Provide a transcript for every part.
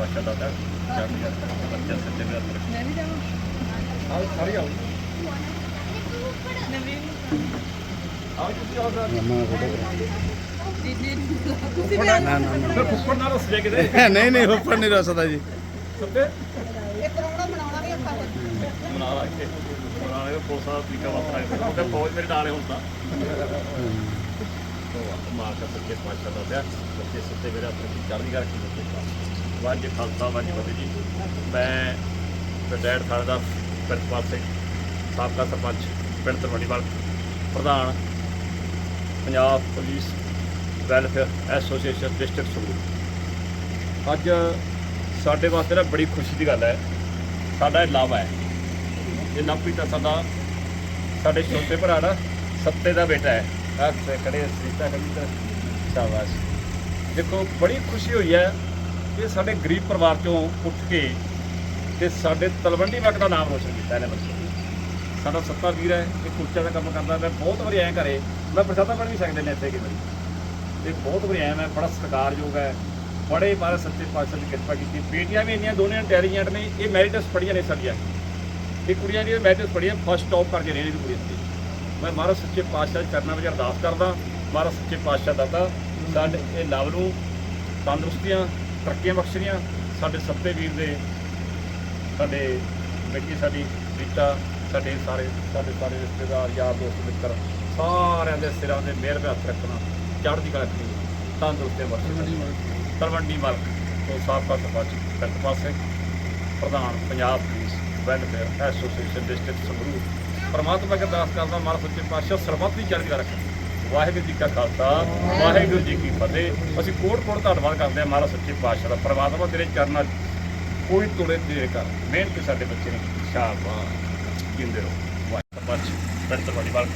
ਪਾਤਸ਼ਾਹ ਦਾ ਦਰ ਚੜ੍ਹਦੀ ਕਲਾ ਬੱਚਾ ਸੱਚੇ ਮੇਰਾ ਤਰੱਕੀ ਮੈਂ ਵੀ ਜਾਵਾਂ। ਆਓ ਸਾਰੀ ਆਓ। ਨਵੀਂ ਆਓ ਤੁਸੀਂ ਆਓ ਸਰ ਵੀ ਫੁੱਫੜ ਹੱਸਦੇ ਕਿਤੇ। ਨਹੀਂ ਨਹੀਂ ਉੱਪਰ ਨਹੀਂ ਰਸਦਾ ਜੀ। ਸੱਤੇ? ਇਹ ਪਰੌਣਾ ਬਣਾਉਣਾ ਵੀ ਔਖਾ ਹੋ ਬਣਾ ਲਾ ਕੇ ਬਣਾ ਲਾ ਪੁਲਿਸ ਦਾ ਤਰੀਕਾ ਵਾਪਰਾ ਹੈ। ਕਹਿੰਦਾ ਫੌਜ ਮੇਰੇ ਨਾਲ ਹੈ ਉਹ ਮਾਰ ਕੇ ਸੱਚੇ ਪਾਤਸ਼ਾਹ ਦਾ ਦਿਆ ਬੱਚੇ ਸੱਤੇ ਮੇਰੇ ਆਪਣੇ ਚੜ੍ਹਦੀ ਕਰਕੇ ਬੱਚੇ ਵਾਜ ਖਾਲਸਾ ਵਾਜ ਫਤਿਹ ਜੀ। ਮੈਂ ਰਿਟਾਇਰਡ ਥਾਣੇਦਾਰ ਪ੍ਰਿੰਸੀਪਲ ਸਿੰਘ ਸਾਬਕਾ ਸਰਪੰਚ ਪਿੰਡ ਤਰਵੰਡੀਵਾਲ ਪ੍ਰਧਾਨ Punjab police welfare association district Sangrur. ਅੱਜ ਸਾਡੇ ਵਾਸਤੇ ਨਾ ਬੜੀ ਖੁਸ਼ੀ ਦੀ ਗੱਲ ਹੈ। ਸਾਡਾ ਇਹ ਲਾਵਾ ਹੈ। ਇਹ ਲਵਪ੍ਰੀਤ ਤਾਂ ਸਾਡਾ ਸਾਡੇ ਛੋਟੇ ਭਰਾ ਦਾ ਸੱਤੇ ਦਾ ਬੇਟਾ ਹੈ। ਆਹ ਖੜੇ ਸ੍ਰੀਤਾ ਖੜੀ ਤਾਂ ਸ਼ਾਬਾਸ਼। ਦੇਖੋ ਬੜੀ ਖੁਸ਼ੀ ਹੋਈ ਹੈ। ਕਿ ਸਾਡੇ ਗਰੀਬ ਪਰਿਵਾਰ ਚੋਂ ਉੱਠ ਕੇ ਤੇ ਸਾਡੇ ਤਲਵੰਡੀ ਮੱਕ ਦਾ ਨਾਮ ਰੋਸ਼ਨ ਕੀਤਾ ਇਹਨੇ ਬੱਚੇ ਨੇ। ਸਾਡਾ ਸੱਤਾ ਵੀਰ ਹੈ, ਇਹ ਕੁਲਚਾ ਦਾ ਕੰਮ ਕਰਦਾ ਮੈਂ ਬਹੁਤ ਵਾਰੀ ਐਂ ਕਰੇ ਮੈਂ ਪ੍ਰਸ਼ਾਦਾ ਪੜ ਵੀ ਸਕਦੇ ਨੇ ਇੱਥੇ ਕਿ ਵਾਰੀ। ਇਹ ਬਹੁਤ ਵਾਰੀ ਐਂ ਮੈਂ, ਬੜਾ ਸਤਿਕਾਰਯੋਗ ਹੈ। ਬੜੇ ਮਾਰੇ ਸੱਚੇ ਪਾਤਸ਼ਾਹ ਦੀ ਕਿਰਪਾ ਕੀਤੀ। ਬੇਟੀਆਂ ਵੀ ਇੰਨੀਆਂ ਦੋਨੇ ਇੰਟੈਲੀਜੈਂਟ ਨੇ, ਇਹ ਮੈਰਿਟਸ ਪੜੀਆਂ ਨੇ ਸਾਡੀਆਂ। ਇਹ ਕੁੜੀਆਂ ਦੀਆਂ ਮੈਰਿਟਸ ਪੜੀਆਂ ਫਸਟ ਟੌਪ ਕਰਕੇ ਰਹੇ ਨੇ ਕੁੜੀਆਂ ਦੀ ਮੈਂ ਮਹਾਰਾਜ ਸੱਚੇ ਪਾਤਸ਼ਾਹ ਦੇ ਚਰਨਾਂ ਵਿੱਚ ਅਰਦਾਸ ਕਰਦਾ ਮਹਾਰਾਜ ਸੱਚੇ ਪਾਤਸ਼ਾਹ ਦਾਤਾ, ਸਾਡੇ ਇਹ ਲਵ ਨੂੰ ਤੰਦਰੁਸਤੀਆਂ ਤਰੱਕੀਆਂ ਬਖਸ਼ਣੀਆਂ ਸਾਡੇ ਸੱਤੇ ਵੀਰ ਦੇ ਸਾਡੇ ਬੇਟੀ ਸਾਡੀ ਰੀਤਾ ਸਾਡੇ ਸਾਰੇ ਸਾਡੇ ਸਾਰੇ ਰਿਸ਼ਤੇਦਾਰ ਯਾਰ ਦੋਸਤ ਮਿੱਤਰ ਸਾਰਿਆਂ ਦੇ ਸਿਰਾਂ ਦੇ ਮਿਹਰ ਹੱਥ ਰੱਖਣਾ ਚੜ੍ਹਦੀ ਕਲਾ ਰੱਖਣੀ ਤੰਦਰੁਸਤੇ ਬਖਸ਼ਣਾ ਤਲਵੰਡੀ ਮਲਕ। ਤੋਂ ਸਾਬਕਾ ਸਰਪੰਚ ਪ੍ਰਿੰਸੀਪਲ ਸਿੰਘ ਪ੍ਰਧਾਨ Punjab police welfare association district Sangrur. ਪਰਮਾਤਮਾ ਕੇ ਅਰਦਾਸ ਕਰਦਾ ਮਾਰਾ ਸੱਚੇ ਪਾਤਸ਼ਾਹ ਸਰਬੱਤ ਦੀ ਚੜ੍ਹਦੀ ਕਲਾ ਰੱਖੇ ਵਾਹਿਗੁਰੂ ਜੀ ਕਾ ਖਾਲਸਾ, ਵਾਹਿਗੁਰੂ ਜੀ ਕੀ ਫਤਿਹ। ਅਸੀਂ ਕੋਟ ਕੋਟ ਧੰਨਵਾਦ ਕਰਦੇ ਹਾਂ ਮਹਾਰਾਜ ਸੱਚੇ ਪਾਤਸ਼ਾਹ ਦਾ। ਪ੍ਰਮਾਤਮਾ ਤੇਰੇ ਚਰਨਾਂ 'ਚ ਕੋਈ ਤੁਲੇ ਦੇ ਕਰ ਮਿਹਨਤ ਸਾਡੇ ਬੱਚੇ ਨੇ ਕੀਤੀ ਸ਼ਾਬਾਸ਼। ਜਿੰਦੇ ਰਹੋ। ਵਾਹਿਗੁਰੂ ਸਰਪੰਚ ਪਿੰਡ ਤਰਵਾੜੀਵਾਲ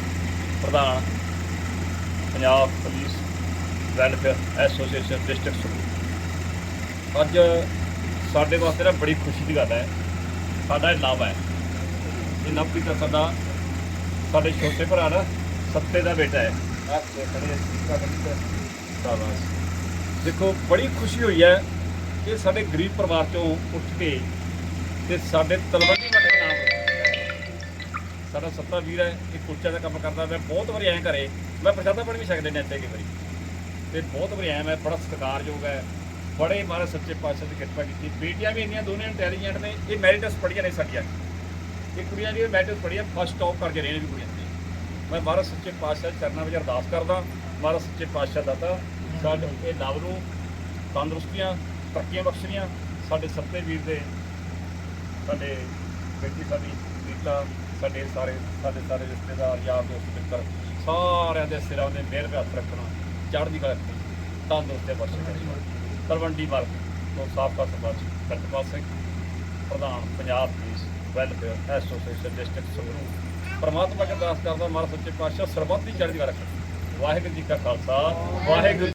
ਪ੍ਰਧਾਨ Punjab police welfare association district Sangrur. ਅੱਜ ਸਾਡੇ ਵਾਸਤੇ ਨਾ ਬੜੀ ਖੁਸ਼ੀ ਦੀ ਗੱਲ ਹੈ। ਸਾਡਾ ਇਹ ਲਾਭ ਹੈ। ਇਹ ਨਵਪ੍ਰੀਤ ਦਾ ਸਾਡਾ ਸਾਡੇ ਛੋਟੇ ਭਰਾ ਦਾ ਸੱਤੇ ਦਾ ਬੇਟਾ ਹੈ। ਆਹ ਖੜੇ ਆ, ਸਿੱਕਾ ਸ਼ਾਬਾਸ਼। ਦੇਖੋ ਬੜੀ ਖੁਸ਼ੀ ਹੋਈ ਹੈ ਕਿ ਸਾਡੇ ਗਰੀਬ ਪਰਿਵਾਰ ਚੋਂ ਉੱਠ ਕੇ ਤੇ ਸਾਡੇ ਤਲਵੰਡੀ ਮੱਠ ਦਾ ਨਾਮ ਸਾਡਾ ਸੱਤਾ ਵੀਰ ਹੈ ਇਹ ਕੁਲਚਾ ਦਾ ਕੰਮ ਕਰਦਾ ਮੈਂ ਬਹੁਤ ਵਾਰੀ ਐਂ ਘਰੇ ਮੈਂ ਪ੍ਰਸ਼ਾਦਾ ਬਣ ਵੀ ਸਕਦੇ ਨੇ ਇੱਥੇ ਕਈ ਵਾਰੀ। ਤੇ ਬਹੁਤ ਵਾਰੀ ਐਂ ਮੈਂ ਬੜਾ ਸਤਿਕਾਰਯੋਗ ਹੈ ਬੜੇ ਮਾਰੇ ਸੱਚੇ ਪਾਤਸ਼ਾਹ ਦੀ ਕਿਰਪਾ ਕੀਤੀ। ਬੇਟੀਆਂ ਵੀ ਇੰਨੀਆਂ ਦੋਨੇ ਇੰਟੈਲੀਜੈਂਟ ਨੇ ਇਹ ਮੈਰਿਟਸ ਪੜੀਆਂ ਨੇ ਸਾਡੀਆਂ। ਇਹ ਕੁੜੀਆਂ ਦੀਆਂ ਮੈਰਿਟਸ ਪੜੀਆਂ ਫਸਟ ਟੌਪ ਕਰਕੇ ਰਹੇ ਨੇ ਵੀ ਕੁੜੀਆਂ। ਮੈਂ ਮਹਾਰਾਜ ਸੱਚੇ ਪਾਤਸ਼ਾਹ ਦੇ ਚਰਨਾਂ ਵਿੱਚ ਅਰਦਾਸ ਕਰਦਾ, ਮਹਾਰਾਜ ਸੱਚੇ ਪਾਤਸ਼ਾਹ ਦਾਤਾ ਸਾਡੇ ਇਹ ਲਵ ਨੂੰ ਤੰਦਰੁਸਤੀਆਂ, ਤਰੱਕੀਆਂ ਬਖਸ਼ਣੀਆਂ, ਸਾਡੇ ਸੱਤੇ ਵੀਰ ਦੇ, ਸਾਡੇ ਬੇਟੀ ਸਾਡੀ ਰੀਤਾ ਸਾਡੇ ਸਾਰੇ ਸਾਡੇ ਸਾਰੇ ਰਿਸ਼ਤੇਦਾਰ, ਯਾਰ ਦੋਸਤ, ਮਿੱਤਰ, ਸਾਰਿਆਂ ਦੇ ਸਿਰਾਂ ਦੇ ਮਿਹਰ ਤੇ ਹੱਥ ਰੱਖਣਾ, ਚੜ੍ਹਦੀ ਕਲਾ ਰੱਖਣੀ, ਤੰਦਰੁਸਤੇ ਬਖਸ਼ ਕਰੀ ਤਲਵੰਡੀ ਮਲਕ, ਤੋਂ ਸਾਬਕਾ ਸਰਪੰਚ ਪ੍ਰਿੰਸੀਪਲ ਸਿੰਘ ਪ੍ਰਧਾਨ Punjab police welfare association district Sangrur ਪਰਮਾਤਮਾ ਕੇ ਅਰਦਾਸ ਕਰਦਾ ਮਾਰਾ ਸੱਚੇ ਪਾਤਸ਼ਾਹ ਸਰਬੱਤ ਦੀ ਚੜ੍ਹਦੀ ਰੱਖੇ ਵਾਹਿਗੁਰੂ ਜੀ ਕਾ ਖਾਲਸਾ, ਵਾਹਿਗੁਰੂ